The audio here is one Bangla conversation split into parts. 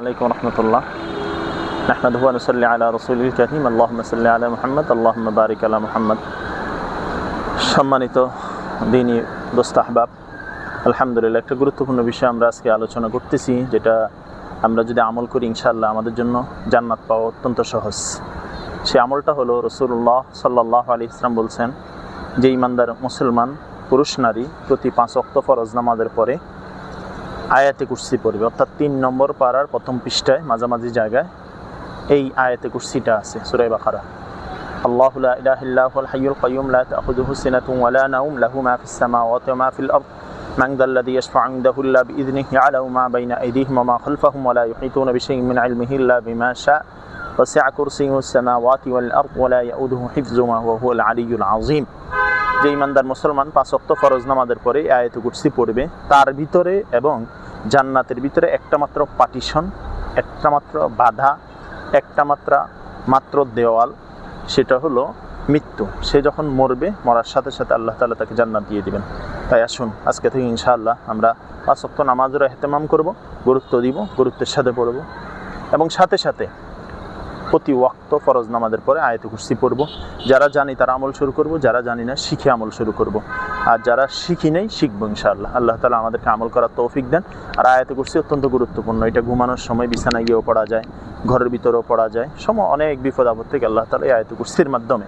আলাইকুম রহমতুল্লাহ। নাহমাদু ওয়া নুসাল্লি আলা রাসূলিল কারীম। আল্লাহুম্মা সাল্লি আলা মুহাম্মদ, আল্লাহুম্মা বারিক আলা মুহাম্মদ। সম্মানিত দিনী দোস্তাহবাব আলহামদুলিল্লাহ, একটা গুরুত্বপূর্ণ বিষয় আমরা আজকে আলোচনা করতেছি, যেটা আমরা যদি আমল করি ইনশাল্লাহ আমাদের জন্য জান্নাত পাওয়া অত্যন্ত সহজ। সে আমলটা হলো রসুল্লাহ সাল্লাহ আলী ইসলাম বলছেন যে, ইমানদার মুসলমান, পুরুষ নারী প্রতি পাঁচ অক্ত ফরজ নামাদের পরে আয়াতে কুর্সি পড়বে অর্থাৎ তিন নম্বর পাড়ার প্রথম পৃষ্ঠায় মাঝামাঝি জায়গায় এই আয়াতে কুর্সিটা আছে সুরাই বাখারা الله لا إله إلا هو الحي القيوم لا تأخذه سنة ولا نوم له ما في السماوات وما في الأرض من ذا الذي يشفع عنده إلا بإذنه يعلم ما بين أيديهم وما خلفهم ولا يحيطون بشيء من علمه إلا بما شاء وسع كرسيه السماوات والأرض ولا يؤوده حفظهما وهو العلي العظيم যে ইমানদার মুসলমান পাঁচ অক্ত ফরজ নামাজের পরে আয়াতে কুরসি পড়বে, তার ভিতরে এবং জান্নাতের ভিতরে একটা মাত্র পার্টিশন একটা মাত্র বাধা, একটা মাত্রা, মাত্র দেওয়াল, সেটা হলো মৃত্যু। সে যখন মরবে, মরার সাথে সাথে আল্লাহ তালা তাকে জান্নাত দিয়ে দিবেন। তাই আসুন, আজকে থেকে ইনশাআল্লাহ আমরা পাঁচ অক্ত নামাজের এহতেমাম করব, গুরুত্ব দিব, গুরুত্বের সাথে পড়ব এবং সাথে সাথে প্রতি ওয়াক্ত ফরজ নামাজের পরে আয়ত কুর্সি পড়ব। যারা জানি তারা আমল শুরু করব, যারা জানি না শিখে আমল শুরু করব। আর যারা শিখি নেই, শিখব ইনশাআল্লাহ। আল্লাহ তালা আমাদেরকে আমল করার তৌফিক দেন। আর আয়াত কুর্সি অত্যন্ত গুরুত্বপূর্ণ। এটা ঘুমানোর সময় বিছানায় গিয়েও পড়া যায়, ঘরের ভিতরেও পড়া যায়। সম অনেক বিপদ আপদ থেকে আল্লাহ তালা এই আয়াত কুর্সির মাধ্যমে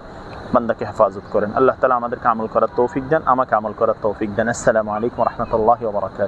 বান্দাকে হেফাজত করেন। আল্লাহ তালা আমাদেরকে আমল করার তৌফিক দেন, আমাকে আমল করার তৌফিক দেন। আসসালামু আলাইকুম রহমতুল্লাহ বরাকাত